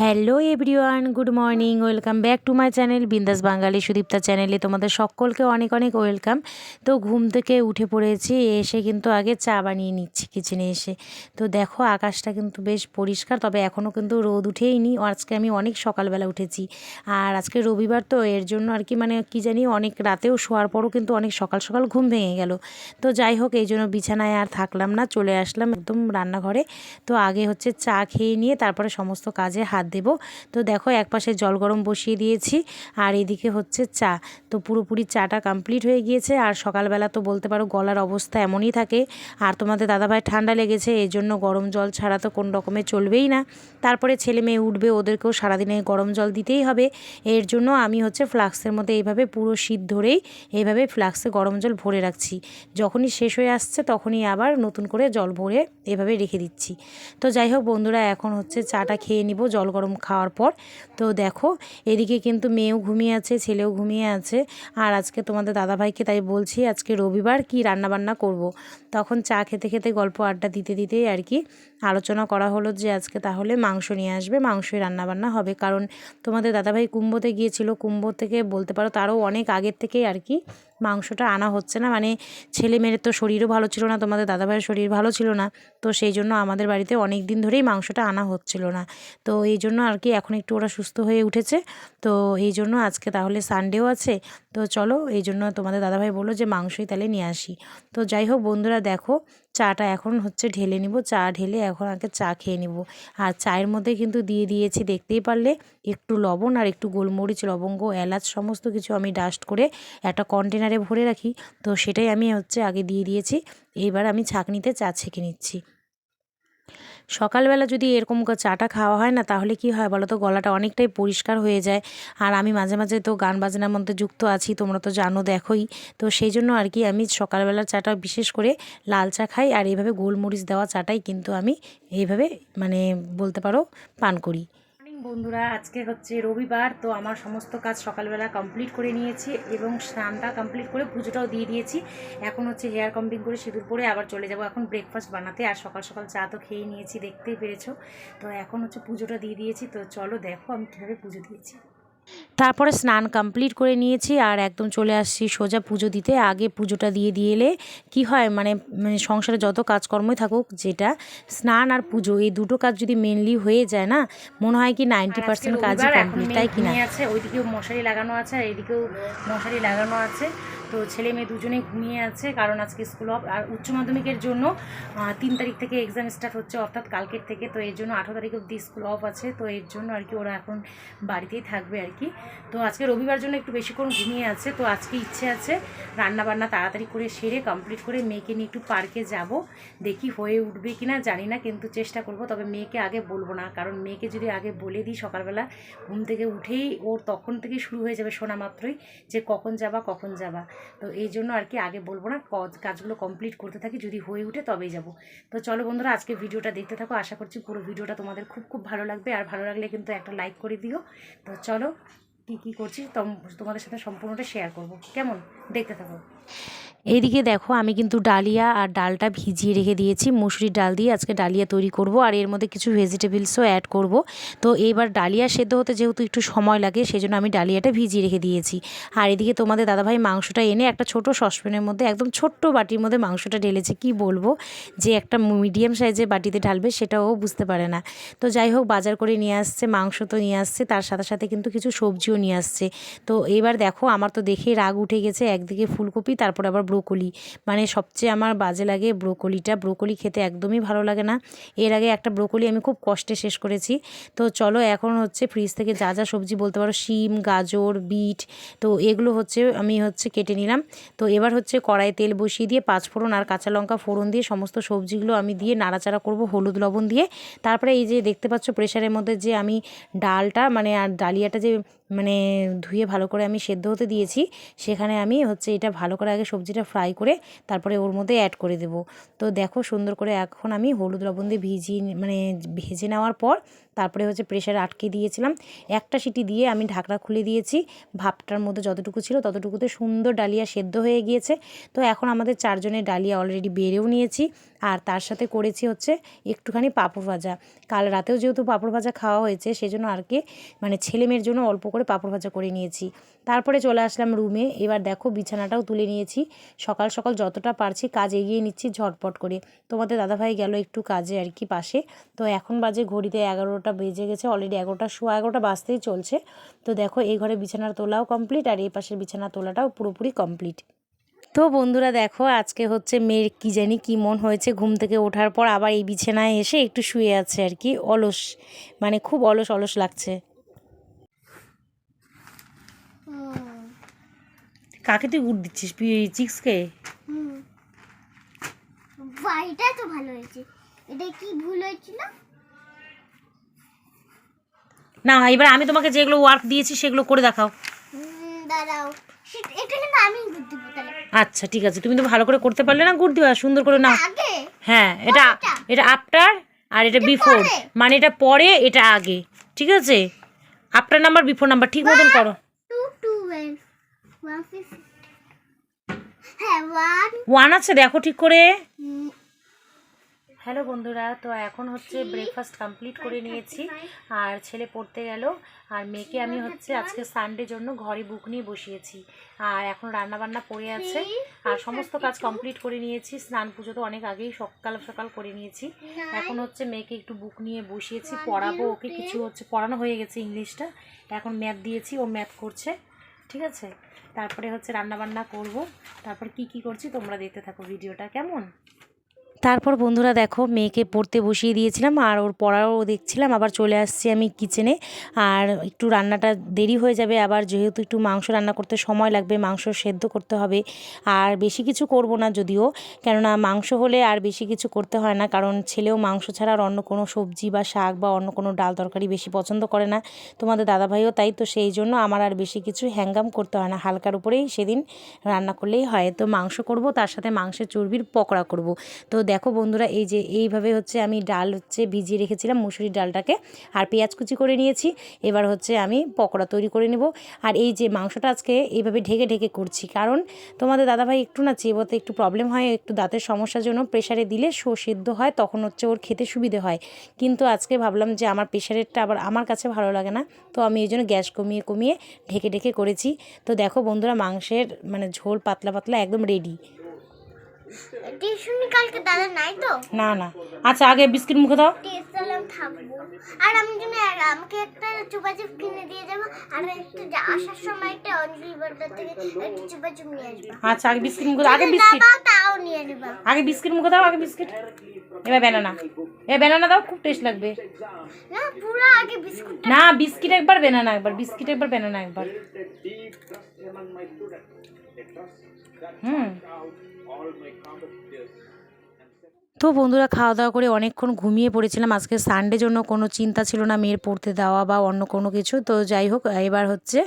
Hello everyone, good morning, welcome back to my channel Bindaas Bangali Sudipta চ্যানেলে তোমাদের সকলকে অনেক অনেক ওয়েলকাম। তো ঘুম থেকে উঠে পড়েছি, এসে কিন্তু আগে চা বানিয়ে নিচ্ছি কিচেনে এসে। তো দেখো আকাশটা কিন্তু বেশ পরিষ্কার, তবে এখনও কিন্তু রোদ উঠেইনি। আজকে আমি অনেক সকালবেলা উঠেছি, আর আজকে রবিবার তো এর জন্য আর কি মানে কি জানি অনেক রাতেও শোয়ার পরও কিন্তু অনেক সকাল সকাল ঘুম ভেঙে গেল। তো যাই হোক, এই জন্য বিছানায় আর থাকলাম না, চলে আসলাম একদম রান্নাঘরে। তো আগে হচ্ছে চা খেয়ে নিয়ে তারপরে সমস্ত কাজে হাত দেব। তো দেখো এক পাশে জল গরম বসিয়ে দিয়েছি, আর এদিকে হচ্ছে চা। তো পুরোপুরি চাটা কমপ্লিট হয়ে গিয়েছে, আর সকালবেলা তো বলতে পারো গলার অবস্থা এমনই থাকে। আর তোমাদের দাদাভাই ঠান্ডা লেগেছে, এই জন্য গরম জল ছাড়া তো কোন রকমে চলবেই না। তারপরে ছেলে মেয়ে উঠবে, ওদেরকেও সারাদিনে গরম জল দিতেই হবে। এর জন্য আমি হচ্ছে ফ্লাক্সের মধ্যে এইভাবে পুরো শীত ধরেই এইভাবে ফ্লাক্সে গরম জল ভরে রাখছি। যখনই শেষ হয়ে আসছে, তখনই আবার নতুন করে জল ভরে এভাবে রেখে দিচ্ছি। তো যাই হোক বন্ধুরা, এখন হচ্ছে চাটা খেয়ে নিব, জল গরম খাওয়ার পর তো দেখো, এদিকে কিন্তু মেয়েও ঘুমিয়ে আছে, ছেলেও ঘুমিয়ে আছে আর আজকে তোমাদের দাদাভাইকে তাই বলছি, আজকে রবিবার কি রান্নাবান্না করব। তখন চা খেতে খেতে গল্প আড্ডা দিতে দিতেই আর কি আলোচনা করা হলো যে আজকে তাহলে মাংস নিয়ে আসবে, মাংসই রান্নাবান্না হবে। কারণ তোমাদের দাদাভাই কুম্ভতে গিয়েছিল, কুম্ভ থেকে বলতে পারো তারও অনেক আগের থেকেই আর কি মাংসটা আনা হচ্ছে না। মানে ছেলে মেয়ের তো শরীরও ভালো ছিল না, তোমাদের দাদাভাইয়ের শরীর ভালো ছিল না। তো সেই জন্য আমাদের বাড়িতে অনেক দিন ধরেই মাংসটা আনা হচ্ছিল না। তো এই জন্য আর কি এখন একটু ওরা সুস্থ হয়ে উঠেছে। তো এই জন্য আজকে তাহলে সানডেও আছে। তো চলো এই জন্য তোমাদের দাদাভাই বলল যে মাংসই তাহলে নিয়ে আসি। তো যাই হোক বন্ধুরা দেখো, চাটা এখন হচ্ছে ঢেলে নিব। চা ঢেলে এখন আগে চা খেয়ে নিব। আর চায়ের মধ্যে কিন্তু দিয়ে দিয়েছি, দেখতেই পারলে, একটু লবণ আর একটু গোলমরিচ, লবঙ্গ, এলাচ সমস্ত কিছু আমি ডাস্ট করে একটা কন্টেনারে ভরে রাখি। তো সেটাই আমি হচ্ছে আগে দিয়ে দিয়েছি। এইবার আমি ছাঁকনিতে চা ছেঁকে নিচ্ছি। সকালবেলা যদি এরকম চাটা খাওয়া হয় না, তাহলে কি হয় বলো তো গলাটা অনেকটাই পরিষ্কার হয়ে যায়। আর আমি মাঝে মাঝে তো গান বাজনার মধ্যে যুক্ত আছি, তোমরা তো জানো দেখোই। তো সেই জন্য আর কি আমি সকালবেলার চাটা বিশেষ করে লাল চা খাই, আর এইভাবে গোলমরিচ দেওয়া চাটাই কিন্তু আমি এইভাবে মানে বলতে পারো পান করি। বন্ধুরা, আজকে হচ্ছে রবিবার, তো আমার সমস্ত কাজ সকালবেলা কমপ্লিট করে নিয়েছি এবং স্নানটা কমপ্লিট করে পুজোটাও দিয়ে দিয়েছি। এখন হচ্ছে হেয়ার কম্পিং করে সিঁদুর পরে আবার চলে যাব এখন ব্রেকফাস্ট বানাতে। আর সকাল সকাল চা তো খেয়ে নিয়েছি, দেখতেই পেরেছ। তো এখন হচ্ছে পুজোটা দিয়ে দিয়েছি, তো চলো দেখো আমি কীভাবে পুজো দিয়েছি। তারপরে স্নান কমপ্লিট করে নিয়েছি আর একদম চলে আসছি সোজা পুজো দিতে। আগে পুজোটা দিয়ে দিয়ে এলে কী হয় মানে মানে সংসারে যত কাজকর্মই থাকুক যেটা স্নান আর পুজো এই দুটো কাজ যদি মেনলি হয়ে যায় না মনে হয় কি নাইনটি পার্সেন্ট কাজ কমপ্লিট তাই কিনা আছে ওইদিকেও মশারি লাগানো আছে আর এদিকেও মশারি লাগানো আছে। তো ছেলে মেয়ে দুজনেই ঘুমিয়ে আছে, কারণ আজকে স্কুল অফ আর উচ্চ মাধ্যমিকের জন্য তিন তারিখ থেকে এক্সাম স্টার্ট হচ্ছে, অর্থাৎ কালকের থেকে, তো এর জন্য আঠেরো তারিখ অব্দি স্কুল অফ আছে, তো এর জন্য আর কি ওরা এখন বাড়িতেই থাকবে আর কি। তো আজকে রবিবার জন্য একটু বেশিক্ষণ ঘুমিয়ে আছে, তো আজকে ইচ্ছে আছে রান্না বান্না তাড়াতাড়ি করে সেরে কমপ্লিট করে মেয়েকে নিয়ে একটু পার্কে যাব, দেখি হয়ে উঠবে কি না জানি না, কিন্তু চেষ্টা করব, তবে মেয়েকে আগে বলব না, কারণ মেয়েকে যদি আগে বলে দিই সকালবেলা, ঘুম থেকে উঠেই ওর তখন থেকে শুরু হয়ে যাবে শোনা মাত্রই যে কখন যাবা কখন যাবা। তো এই জন্য আর কি আগে বলব না কাজগুলো কমপ্লিট করতে থাকি, যদি হয়ে উঠে তবেই যাব। তো চলো বন্ধুরা, আজকে ভিডিওটা দেখতে থাকো। আশা করছি পুরো ভিডিওটা তোমাদের খুব খুব ভালো লাগবে। আর ভালো লাগলে কিন্তু একটা লাইক করে দিও। তো চলো, কি কি করছি তোমাদের সাথে সম্পূর্ণটা শেয়ার করব। কেমন? দেখতে থাকো। এইদিকে দেখো, আমি কিন্তু ডালিয়া আর ডালটা ভিজিয়ে রেখে দিয়েছি। মুসুরির ডাল দিয়ে আজকে ডালিয়া তৈরি করব আর এর মধ্যে কিছু ভেজিটেবলসও অ্যাড করব। তো এইবার ডালিয়া সেদ্ধ হতে যেহেতু একটু সময় লাগে সেই জন্য আমি ডালিয়াটা ভিজিয়ে রেখে দিয়েছি। আর এদিকে তোমাদের দাদাভাই মাংসটা এনে একটা ছোট সসপ্যানের মধ্যে, একদম ছোট্ট বাটির মধ্যে মাংসটা ঢেলেছে। কি বলব? যে একটা মিডিয়াম সাইজের বাটিতে ঢালবে, সেটাও বুঝতে পারে না। তো যাই হোক, বাজার করে নিয়ে আসছে, মাংস তো নিয়ে আসছে, তার সাথে সাথে কিন্তু কিছু সবজিও নিয়ে আসছে। তো এবার দেখো, আমার তো দেখে রাগ উঠে গেছে, একদিকে ফুলকপি, তারপর আবার ব্রোকলি। মানে সবচেয়ে আমার বাজে লাগে ব্রোকলিটা। ব্রোকলি খেতে একদমই ভালো লাগে না। এর আগে একটা ব্রোকলি আমি খুব কষ্টে শেষ করেছি। তো চলো এখন হচ্ছে ফ্রিজ থেকে যা যা সবজি বলতে পারো, শিম, গাজর, বিট, তো এগুলো হচ্ছে আমি হচ্ছে কেটে নিলাম। তো এবার হচ্ছে কড়াই তেল বসিয়ে দিয়ে পাঁচ ফোড়ন আর কাঁচা লঙ্কা ফোড়ন দিয়ে সমস্ত সবজিগুলো আমি দিয়ে নাড়াচাড়া করব হলুদ লবণ দিয়ে। তারপরে এই যে দেখতে পাচ্ছ প্রেশারের মধ্যে যে আমি ডালটা মানে আর ডালিয়াটা যে মানে ধুয়ে ভালো করে আমি সেদ্ধ হতে দিয়েছি। সেখানে আমি হচ্ছে এটা ভালো করে আগে সবজিটা ফ্রাই করে তারপরে ওর মধ্যে অ্যাড করে দেব। তো দেখো সুন্দর করে এখন আমি হলুদ লবণ দিয়ে ভিজিয়ে মানে ভেজে নেওয়ার পর তারপরে হচ্ছে প্রেশারে আটকে দিয়েছিলাম। একটা সিটি দিয়ে আমি ঢাকনা খুলে দিয়েছি। ভাপটার মধ্যে যতটুকু ছিল ততটুকুতে সুন্দর ডালিয়া সেদ্ধ হয়ে গিয়েছে। তো এখন আমাদের চারজনের ডালিয়া অলরেডি বেড়েও নিয়েছি। আর তার সাথে করেছি হচ্ছে একটুখানি পাঁপড় ভাজা। কাল রাতেও যেহেতু পাঁপড় ভাজা খাওয়া হয়েছে, সেজন্য আর কি মানে ছেলেমেয়ের জন্য অল্প করে পাঁপড় ভাজা করে নিয়েছি। তারপরে চলে আসলাম রুমে এবার দেখো বিছানাটাও তুলে নিয়েছি। সকাল সকাল যতটা পারছি কাজ এগিয়ে নিচ্ছি ঝটপট করে। তোমাদের দাদাভাই গেল একটু কাজে আর কি পাশে। তো এখন বাজে ঘড়িতে এগারোটা বেজে গেছে। অলরেডি এগারোটা শো এগারোটা বাজতেই চলছে। তো দেখো এই ঘরে বিছানার তোলাও কমপ্লিট আর এই পাশের বিছানা তোলাটাও পুরোপুরি কমপ্লিট তো বন্ধুরা দেখো, আজকে হচ্ছে মেয়ের কি জানি কি মন হয়েছে ঘুম থেকে ওঠার পর আবার এই বিছানায় এসে একটু শুয়ে আছে আর কি। অলস মানে খুব অলস অলস লাগছে। কাকে তুই উঠ দিচ্ছিস? চিক্সকে? এটা তো ভালো হয়েছে। এটা কি ভুল হয়েছিল? না এবার আমি তোমাকে যেগুলো ওয়ার্ক দিয়েছি সেগুলো করে দেখাও। দাঁড়াও। এটা কিন্তু আমি গুড দিব তাহলে। আচ্ছা ঠিক আছে। তুমি তো ভালো করে করতে পারলে না গুড় দিবা? সুন্দর করে আগে? হ্যাঁ এটা এটা আফটার আর এটা বিফোর মানে এটা পরে এটা আগে। ঠিক আছে? আফটার নাম্বার বিফোর নাম্বার ঠিক মতন করো। ওয়ান হ্যাঁ আছে দেখো ঠিক করে। হ্যালো বন্ধুরা তো এখন হচ্ছে ব্রেকফাস্ট কমপ্লিট করে নিয়েছি। আর ছেলে পড়তে গেল আর মেয়েকে আমি হচ্ছে আজকে সানডে জন্য ঘরে বুক নিয়ে বসিয়েছি। আর এখন রান্না বান্না পড়ে আছে আর সমস্ত কাজ কমপ্লিট করে নিয়েছি। স্নান পুজো তো অনেক আগেই সকাল সকাল করে নিয়েছি। এখন হচ্ছে মেয়েকে একটু বুক নিয়ে বসিয়েছি পড়াবো ওকে। কিছু হচ্ছে পড়ানো হয়ে গেছে ইংলিশটা এখন ম্যাথ দিয়েছি ও ম্যাথ করছে। ঠিক আছে? তারপরে হচ্ছে রান্না বান্না করব। তারপর কি কি করছি তোমরা দেখতে থাকো ভিডিওটা, কেমন? তারপর বন্ধুরা দেখো মেয়েকে পড়তে বসিয়ে দিয়েছিলাম আর ওর পড়াও দেখছিলাম, আবার চলে আসছি আমি কিচেনে আর একটু রান্নাটা দেরি হয়ে যাবে, আবার যেহেতু একটু মাংস রান্না করতে সময় লাগবে, মাংস সেদ্ধ করতে হবে। আর বেশি কিছু করব না যদিও, কেননা মাংস হলে আর বেশি কিছু করতে হয় না, কারণ ছেলেও মাংস ছাড়া আর অন্য কোনো সবজি বা শাক বা অন্য কোনো ডাল তরকারি বেশি পছন্দ করে না। তোমাদের দাদাভাইও তাই, তো সেই জন্য আমার আর বেশি কিছু হ্যাঙ্গাম করতে হয় না, হালকার উপরেই সেদিন রান্না করলেই হয়। তো মাংস করব, তার সাথে মাংসের চর্বির পকোড়া করব। তো দেখো বন্ধুরা, এই যে এইভাবে হচ্ছে আমি ডাল হচ্ছে ভিজিয়ে রেখেছিলাম, মুসুরির ডালটাকে, আর পেঁয়াজ কুচি করে নিয়েছি। এবার হচ্ছে আমি পকোড়া তৈরি করে নেব। আর এই যে মাংসটা আজকে এইভাবে ঢেকে ঢেকে করছি, কারণ তোমাদের দাদাভাই একটু না চেবোতে একটু প্রবলেম হয়, একটু দাঁতের সমস্যার জন্য প্রেশারে দিলে শো সেদ্ধ হয়, তখন হচ্ছে ওর খেতে সুবিধে হয়। কিন্তু আজকে ভাবলাম যে আমার প্রেশারেরটা আবার আমার কাছে ভালো লাগে না, তো আমি এই জন্য গ্যাস কমিয়ে কমিয়ে ঢেকে ঢেকে করেছি। তো দেখো বন্ধুরা, মাংসের মানে ঝোল পাতলা পাতলা একদম রেডি টিউশনি কালকে দাদা নাই তো। না না। আচ্ছা আগে বিস্কিট মুখে দাও। টিউশন থাকব। আর আমি জন্য আমাকে একটা চুপাচুপ কিনে দিয়ে যাব আর একটু আসার সময় একটা অঞ্জলি বার্গার থেকে একটা চুপাচুপ নিয়ে আসব। আচ্ছা আগে বিস্কিট মুখে আগে বিস্কিট। বাবা তাও নিয়ে নেবা আগে বিস্কিট মুখে দাও আগে বিস্কিট। এবার ব্যানানা এবার ব্যানানা দাও খুব টেস্ট লাগবে। না পুরো আগে বিস্কুট না বিস্কিট একবার ব্যানানা একবার বিস্কিট একবার ব্যানানা একবার। হুম। followed my combat তো বন্ধুরা খাওয়া দাওয়া করে অনেকক্ষণ ঘুমিয়ে পড়েছিলাম। আজকে সানডে জন্য কোনো চিন্তা ছিল না মেয়ের পড়তে দেওয়া বা অন্য কোনো কিছু। তো যাই হোক, এবার হচ্ছে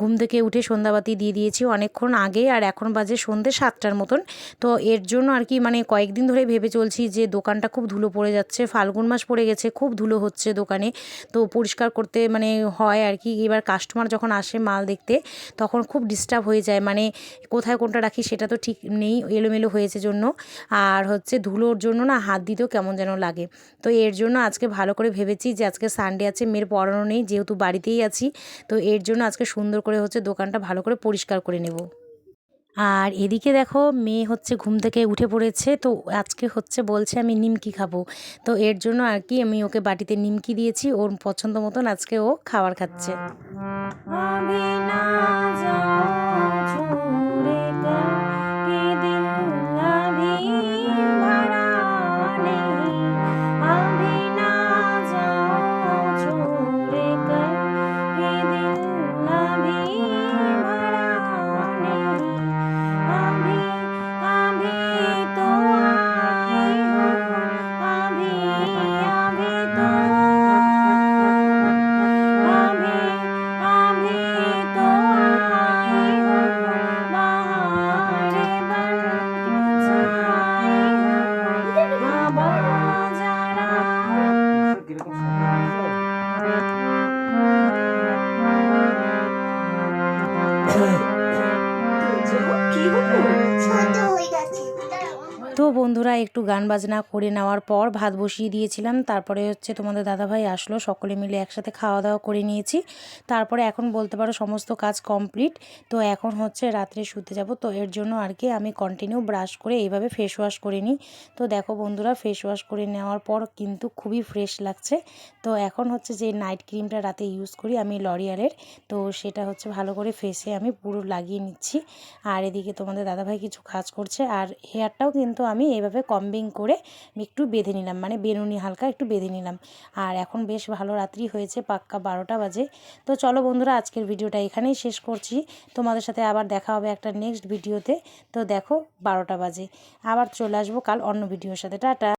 ঘুম থেকে উঠে সন্ধ্যাবাতি দিয়ে দিয়েছি অনেকক্ষণ আগে আর এখন বাজে সন্ধে সাতটার মতন। তো এর জন্য আর কি মানে কয়েকদিন ধরে ভেবে চলছি যে দোকানটা খুব ধুলো পড়ে যাচ্ছে, ফাল্গুন মাস পড়ে গেছে, খুব ধুলো হচ্ছে দোকানে। তো পরিষ্কার করতে মানে হয় আর কি। এবার কাস্টমার যখন আসে মাল দেখতে, তখন খুব ডিস্টার্ব হয়ে যায়। মানে কোথায় কোনটা রাখি সেটা তো ঠিক নেই, এলোমেলো হয়েছে জন্য। আর হচ্ছে ধুলোর জন্য না হাত দিতেও কেমন যেন লাগে। তো এর জন্য আজকে ভালো করে ভেবেছি যে আজকে সানডে আছে, মেয়ের পড়ানো নেই, যেহেতু বাড়িতেই আছি, তো এর জন্য আজকে সুন্দর করে হচ্ছে দোকানটা ভালো করে পরিষ্কার করে নেব। আর এদিকে দেখো, মেয়ে হচ্ছে ঘুম থেকে উঠে পড়েছে, তো আজকে হচ্ছে বলছে আমি নিমকি খাব। তো এর জন্য আর কি আমি ওকে বাটিতে নিমকি দিয়েছি, ওর পছন্দ মতন আজকে ও খাবার খাচ্ছে। একটু গান বাজনা করে নেওয়ার পর ভাত বসিয়ে দিয়েছিলাম। তারপরে হচ্ছে তোমাদের দাদাভাই আসলো, সকলে মিলে একসাথে খাওয়া দাওয়া করে নিয়েছি। তারপরে এখন বলতে পারো সমস্ত কাজ কমপ্লিট। তো এখন হচ্ছে রাত্রে শুতে যাব। তো এর জন্য আর কি আমি কন্টিনিউ ব্রাশ করে এইভাবে ফেস ওয়াশ করে নিই। তো দেখো বন্ধুরা ফেস ওয়াশ করে নেওয়ার পর কিন্তু খুবই ফ্রেশ লাগছে। তো এখন হচ্ছে যে নাইট ক্রিমটা রাতে ইউজ করি আমি লরিয়ালের তো সেটা হচ্ছে ভালো করে ফেসে আমি পুরো লাগিয়ে নিচ্ছি। আর এদিকে তোমাদের দাদাভাই কিছু কাজ করছে। আর হেয়ারটাও কিন্তু আমি এইভাবে কম্বিং করে একটু বেঁধে নিলাম মানে বেনুনি হালকা একটু বেঁধে নিলাম। আর এখন বেশ ভালো রাত্রি হয়েছে, পাক্কা বারোটা বাজে। তো চলো বন্ধুরা, আজকের ভিডিওটা এখানেই শেষ করছি। তোমাদের সাথে আবার দেখা হবে একটা নেক্সট ভিডিওতে। তো দেখো, বারোটা বাজে। আবার চলে আসব কাল অন্য ভিডিওর সাথে। টাটা!